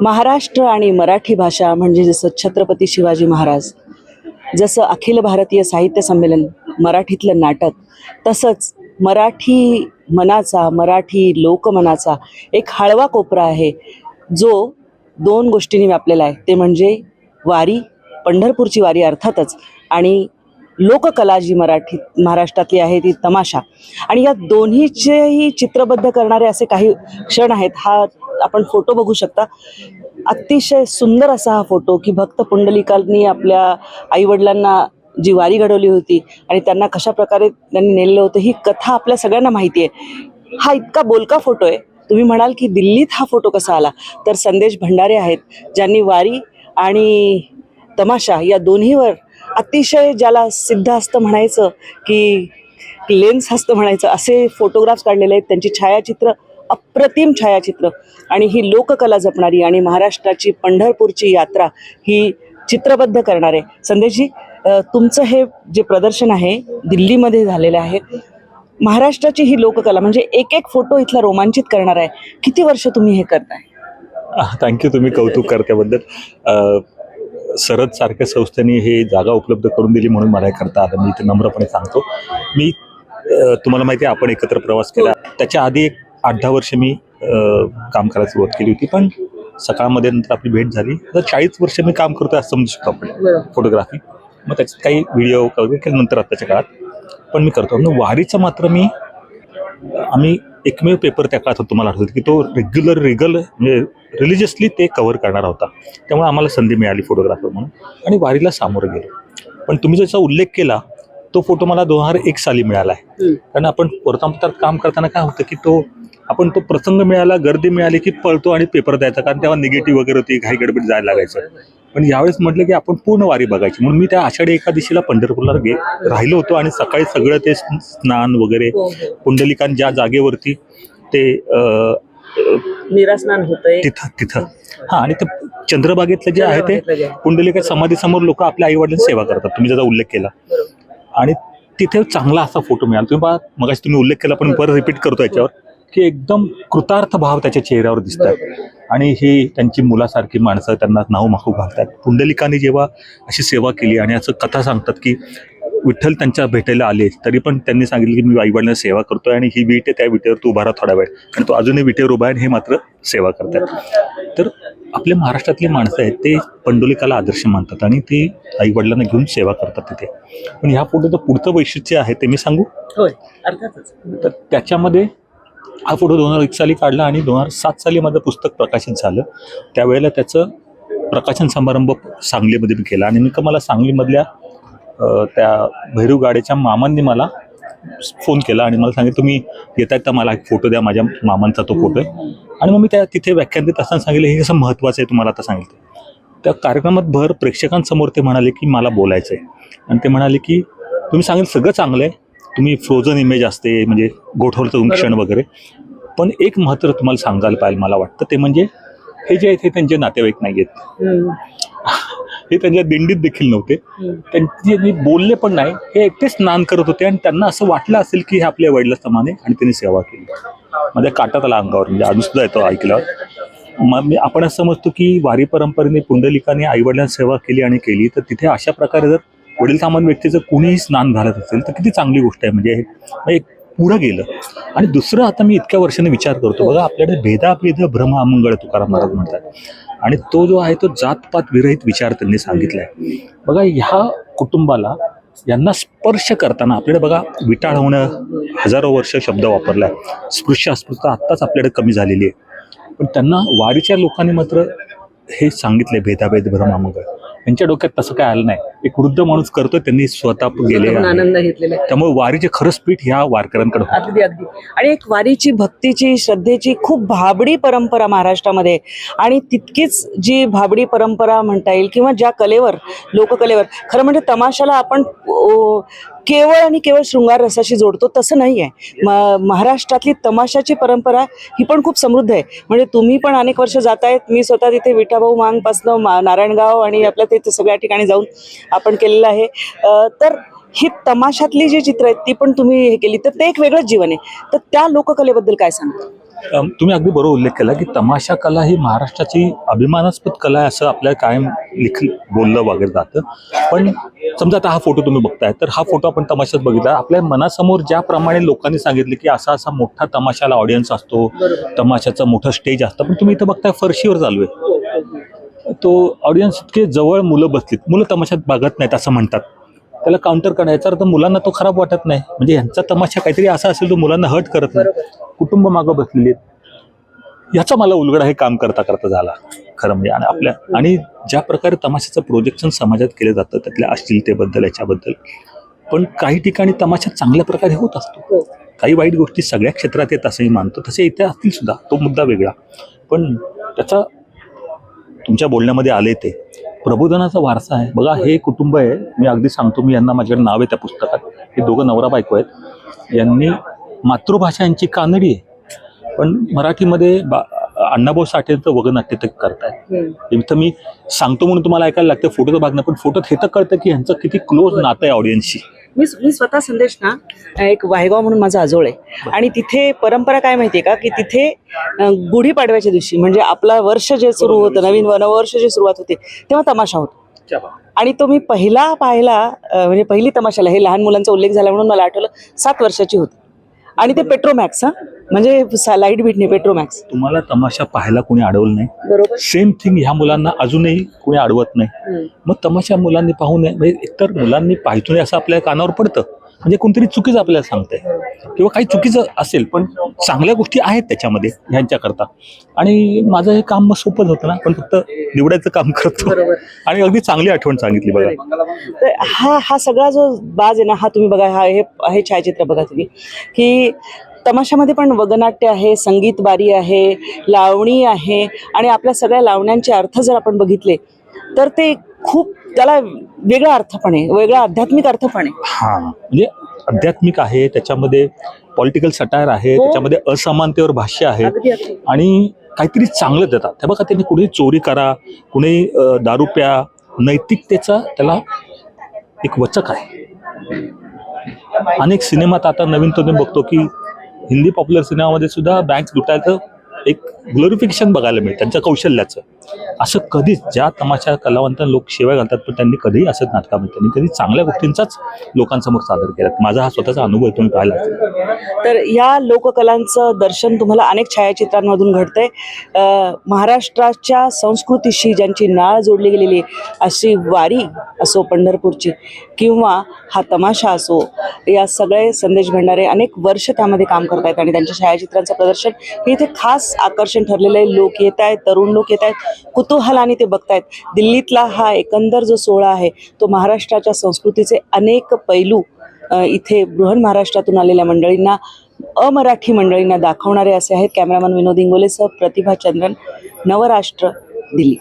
महाराष्ट्र आणि मराठी भाषा म्हणजे जसं छत्रपती शिवाजी महाराज जसं अखिल भारतीय साहित्य संमेलन मराठीतलं नाटक तसंच मराठी मनाचा मराठी लोकमनाचा एक हळवा कोपरा आहे जो दोन गोष्टींनी व्यापलेला आहे. ते म्हणजे वारी पंढरपूरची वारी अर्थातच आणि लोककला जी मराठी महाराष्ट्रातली आहे ती तमाशा. आणि या दोन्हीचेही चित्रबद्ध करणारे असे काही क्षण आहेत हा आपण फोटो बघू शकता. अतिशय सुंदर असा हा फोटो की भक्त पुंडलिकांनी आपल्या आईवडिलांना जी वारी घडवली होती आणि त्यांना कशा प्रकारे त्यांनी नेलेलं होतं ही कथा आपल्या सगळ्यांना माहिती आहे. हा इतका बोलका फोटो आहे. तुम्ही म्हणाल की दिल्लीत हा फोटो कसा आला? तर संदेश भंडारे आहेत ज्यांनी वारी आणि तमाशा या दोन्हीवर अतिशय ज्याला सिद्ध हस्त म्हणायचं की लेन्स हस्त म्हणायचं असे फोटोग्राफ्स काढलेले आहेत. त्यांची छायाचित्र अप्रतिम छायाचित्र. आणि ही लोककला जपणारी आणि महाराष्ट्राची पंढरपूरची यात्रा ही चित्रबद्ध करणारे संदेशजी तुमचं हे जे प्रदर्शन आहे दिल्लीमध्ये झालेलं आहे महाराष्ट्राची ही लोककला म्हणजे एक एक फोटो इथला रोमांचित करणार आहे. किती वर्ष तुम्ही हे करताय? थँक्यू तुम्ही कौतुक करत्याबद्दल सरद सारख्या संस्थेने हे जागा उपलब्ध करून दिली म्हणून मला हे करता आलं. मी इथे नम्रपणे सांगतो. मी तुम्हाला माहिती आहे आपण एकत्र प्रवास केला. त्याच्या आधी एक आठ दहा वर्ष मी काम करायला सुरुवात केली होती. पण सकाळमध्ये नंतर आपली भेट झाली. तर चाळीस वर्ष मी काम करतोय असं समजू शकतो आपण. फोटोग्राफी. मग त्याच्यात काही व्हिडिओ वगैरे केले नंतर आत्ताच्या काळात. पण मी करतो. मग वारीचं मात्र मी आम्ही एकमेव पेपर त्या काळात होतो मला आठवतं की तो रेग्युलर रिगल म्हणजे रिलिजियसली ते कव्हर करणारा होता. त्यामुळे आम्हाला संधी मिळाली फोटोग्राफर म्हणून. आणि वारीला सामोरं गेलो. पण तुम्ही ज्याचा उल्लेख केला तो फोटो मला दोन हजार एक साली मिळाला आहे. कारण आपण वर्तमानपत्रात काम करताना काय होतं की तो आपण तो प्रसंग मिळाला गर्दी मिळाली की पळतो आणि पेपर द्यायचा कारण तेव्हा निगेटिव्ह वगैरे होती घाई गडबड जायला लागायचं. पण यावेळेस म्हटलं की आपण पूर्ण वारी बघायची. म्हणून मी त्या आषाढी एकादशीला पंढरपूरला गे राहिलो होतो आणि सकाळी सगळं ते स्नान वगैरे पुंडलिकान ज्या जागेवरती ते निरास्नान होतंय. तिथं तिथं. हा आणि ते चंद्रबागेतलं जे आहे ते पुंडलिका समाधीसमोर लोक आपल्या आई वडिलांची सेवा करतात. तुम्ही त्याचा उल्लेख केला. आणि तिथे चांगला असा फोटो मिळाला. तुम्ही मगाशी तुम्ही उल्लेख केला पण परत रिपीट करतो याच्यावर. की एकदम कृतार्थ भाव त्याच्या चेहऱ्यावर दिसतात. आणि ही त्यांची मुलासारखी माणसं त्यांना नाव माखू घालतात. पुंडलिकाने जेव्हा अशी सेवा केली आणि असं कथा सांगतात की विठ्ठल त्यांच्या भेटायला आले तरी पण त्यांनी सांगितलं की मी आईवडिलांना सेवा करतोय आणि ही वीट आहे त्या विटेवर तू उभा राहा थोडा वेळ. आणि तो अजूनही विटेवर उभा आहे हे मात्र सेवा करतात. तर आपल्या महाराष्ट्रातली माणसं आहेत ते पंडोलिकाला आदर्श मानतात आणि ते आईवडिलांना घेऊन सेवा करतात तिथे. पण ह्या फोटोचं पुढचं वैशिष्ट्य आहे ते मी सांगू? होय अर्थातच. तर त्याच्यामध्ये हा फोटो दोन हजार एक साली काढला आणि दोन हजार सात साली माझं पुस्तक प्रकाशित झालं. त्यावेळेला त्याचं प्रकाशन समारंभ सांगलीमध्ये मी केला आणि मी का मला सांगलीमधल्या त्या भैरू गाडीच्या मामांनी मला फोन केला आणि मला सांगितलं तुम्ही येत आहेत तर मला एक फोटो द्या माझ्या मामांचा तो फोटो आहे. आणि मग मी त्या तिथे व्याख्यान देत असताना सांगितलं हे कसं महत्त्वाचं आहे तुम्हाला आता सांगितलं? त्या कार्यक्रमात भर प्रेक्षकांसमोर ते म्हणाले की मला बोलायचं आहे आणि ते म्हणाले की तुम्ही सांगितलं सगळं चांगलं आहे तुम्ही फ्रोझन इमेज असते म्हणजे गोठवलं क्षण वगैरे. पण एक महत्त्व तुम्हाला सांगायला पाहिजे मला वाटतं ते म्हणजे हे जे आहेत हे त्यांचे नातेवाईक नाही आहेत. हे त्यांच्या दिंडीत देखील नव्हते. त्यांचे बोलले पण नाही हे एकटे स्नान करत होते आणि त्यांना असं वाटलं असेल की हे आपल्या वडिलांप्रमाणे आणि त्यांनी सेवा केली. माझ्या काटात आला अंगावर म्हणजे अजून सुद्धा येतो ऐकल्यावर. मग मी आपण असं समजतो की वारी परंपरेने पुंडलिकाने आईवडिलांना सेवा केली आणि केली तर तिथे अशा प्रकारे जर वडील सामान व्यक्ती जर कुणीही स्नान घालत असेल तर किती चांगली गोष्ट आहे. म्हणजे हे मग एक पुरं गेलं. आणि दुसरं आता मी इतक्या वर्षाने विचार करतो बघा आपल्याकडे भेदाभेद भ्रम अमंगळ तुकाराम महाराज म्हणतात. आणि तो जो आहे तो जातपात विरहित विचार त्यांनी सांगितला आहे बघा ह्या कुटुंबाला यांना स्पर्श करताना आपल्याकडे बघा विटाळ होणं हजारो वर्ष शब्द वापरला आहे स्पृश्य अस्पृश्यता आत्ताच आपल्याकडे कमी झालेली आहे. पण त्यांना वारीच्या लोकांनी मात्र हे सांगितले भेदाभेद भ्रम अमंगळ. यांच्या डोक्यात तसं काय आलं नाही एक वृद्ध माणूस करतोय त्यांनी स्वतः गेले. आनंद घेतलेला आहे त्यामुळे वारीचे खरंच पीठ ह्या वारकऱ्यांकडे होतं. अगदी अगदी आणि एक वारीची भक्तीची श्रद्धेची खूप भाबडी परंपरा महाराष्ट्रामध्ये आहे. आणि तितकीच जी भाबडी परंपरा म्हणता येईल किंवा ज्या कलेवर लोककलेवर खरं म्हणजे तमाशाला आपण केवळ आणि केवळ शृंगार रसाशी जोडतो तसं नाही आहे म महाराष्ट्रातली तमाशाची परंपरा ही पण खूप समृद्ध आहे. म्हणजे तुम्ही पण अनेक वर्ष जात आहेत मी स्वतः तिथे विठाभाऊ मांगपासनं मा नारायणगाव आणि आपल्या तिथे सगळ्या ठिकाणी जाऊन आपण केलेलं आहे. तर ही तमाशातली जी चित्र आहेत ती पण तुम्ही हे केली तर ते एक वेगळंच जीवन आहे. तर त्या लोककलेबद्दल काय सांगता? तुम्ही अगदी बरोबर उल्लेख केला की तमाशा कला ही महाराष्ट्राची अभिमानास्पद कला आहे असं आपल्याला कायम लिख बोललं वगैरे जातं. पण समजा आता हा फोटो तुम्ही बघताय तर हा फोटो आपण तमाशात बघितला. आपल्या मनासमोर ज्याप्रमाणे लोकांनी सांगितले की असा असा मोठा तमाशाला ऑडियन्स असतो तमाशाचं मोठं स्टेज असतं. पण तुम्ही इथं बघताय फरशीवर चालू आहे. तो ऑडियन्स इतके जवळ मुलं बसलीत. मुलं तमाशात बघत नाहीत असं म्हणतात. त्याला काउंटर करायचा तर मुलांना तो खराब वाटत नाही. म्हणजे यांचा तमाशा काहीतरी असा असेल तो मुलांना हट करत नाही. कुटुंब मागं बसलेली आहेत. याचा मला उलगडा हे काम करता करता झाला. खरं म्हणजे आणि आपल्या आणि ज्या प्रकारे तमाशाचं प्रोजेक्शन समाजात केलं जातं त्यातल्या अश्लीलतेबद्दल याच्याबद्दल पण काही ठिकाणी तमाशा चांगल्या प्रकारे होत असतो. काही वाईट गोष्टी सगळ्या क्षेत्रात येत असंही मानतो. तसे इथे असतील सुद्धा तो मुद्दा वेगळा. पण त्याचा तुमच्या बोलण्यामध्ये आले ते. प्रबोधनाचा वारसा आहे. बघा हे कुटुंब आहे. मी अगदी सांगतो मी यांना माझ्याकडे नाव आहे त्या पुस्तकात. हे दोघं नवरा बायको आहेत. यांनी मातृभाषा यांची कानडी आहे. पण मराठीमध्ये बा अण्णाभाऊ साठेंचं वगनाट्य ते करतायत. इथं मी सांगतो म्हणून तुम्हाला ऐकायला लागतं फोटोचं भाग नाही पण फोटोत हे तर कळतं की यांचं किती क्लोज नातं आहे ऑडियन्सशी मी मी स्वतः संदेश ना एक वाहेगाव म्हणून माझा आजोळ आहे. आणि तिथे परंपरा काय माहितीये का? की तिथे गुढीपाडव्याच्या दिवशी म्हणजे आपला वर्ष जे सुरू होतं नवीन नववर्ष जे सुरुवात होते तेव्हा तमाशा होतो. आणि तो मी पहिला पाहिला म्हणजे पहिली तमाशाला हे लहान मुलांचा उल्लेख झाला म्हणून मला आठवलं सात वर्षाची होती. आणि ते पेट्रोमॅक्स हा. म्हणजे लाइट बीट नाही पेट्रोमॅक्स. तुम्हाला तमाशा पाहायला कोणी अडवलं नाही. बरोबर. सेम थिंग ह्या मुलांना अजूनही कोणी अडवत नाही. मग तमाशा मुलांनी पाहू नये. म्हणजे एकतर मुलांनी पाहिजे असं आपल्या कानावर पडतं. म्हणजे कोणतरी चुकीचं आपल्याला सांगतंय. किंवा काही चुकीचं असेल पण चांगल्या गोष्टी आहेत त्याच्यामध्ये ह्यांच्याकरता. आणि माझं हे काम मग सोपंच होतं ना. पण फक्त निवडायचं काम करतो. आणि अगदी चांगली आठवण सांगितली बघा. तर हा हा सगळा जो बाज आहे ना हा तुम्ही बघा हा हे हे छायाचित्र बघा तुम्ही. की तमाशामध्ये पण वगनाट्य आहे संगीत बारी आहे लावणी आहे आणि आपल्या सगळ्या लावण्यांचे अर्थ जर आपण बघितले तर ते खूप त्याला वेगळा अर्थ पण आहे वेगळा आध्यात्मिक अर्थ पण आहे. हा म्हणजे आध्यात्मिक आहे त्याच्यामध्ये पॉलिटिकल सटायर आहे हो. त्याच्यामध्ये असमानतेवर भाष्य आहे आणि काहीतरी चांगलं देतात. त्या बघा त्यांनी कुणी चोरी करा कुणी दारू प्या नैतिकतेचा त्याला एक वचक आहे. अनेक सिनेमात आता नवीन तुम्ही बघतो की हिंदी पॉप्युलर सिनेमामध्ये सुद्धा बँक लुटायचं एक ग्लोरिफिकेशन बघायला मिळतं त्यांच्या कौशल्याचं. असं कधीच ज्या तमाशा कलावंत लोक शिवाय घालतात पण त्यांनी कधीही असंच नाटकामध्ये त्यांनी कधी चांगल्या गोष्टींचाच लोकांसमोर सादर केला. माझा हा स्वतःचा अनुभव आहे तुम्ही पाहिला तर या लोककलांचं दर्शन तुम्हाला अनेक छायाचित्रांमधून घडतंय. महाराष्ट्राच्या संस्कृतीशी ज्यांची नाळ जोडली गेलेली आहे, अशी वारी असो पंढरपूरची किंवा हा तमाशा असो या सगळे संदेश भंडारे अनेक वर्ष त्यामध्ये काम करत आहेत आणि त्यांच्या छायाचित्रांचं प्रदर्शन हे इथे खास आकर्षण ठरलेलं आहे. लोक येत आहेत तरुण लोक येत आहेत. कुतूहलाने ते बघतायत. दिल्लीतला हा एकंदर जो सोहळा आहे तो महाराष्ट्राच्या संस्कृतीचे अनेक पैलू इथे बृहन महाराष्ट्रातून आलेल्या मंडळींना अमराठी मंडळींना दाखवणारे असे आहेत. कॅमेरामन विनोद इंगोलेसह प्रतिभा चंद्रन नवराष्ट्र दिल्ली.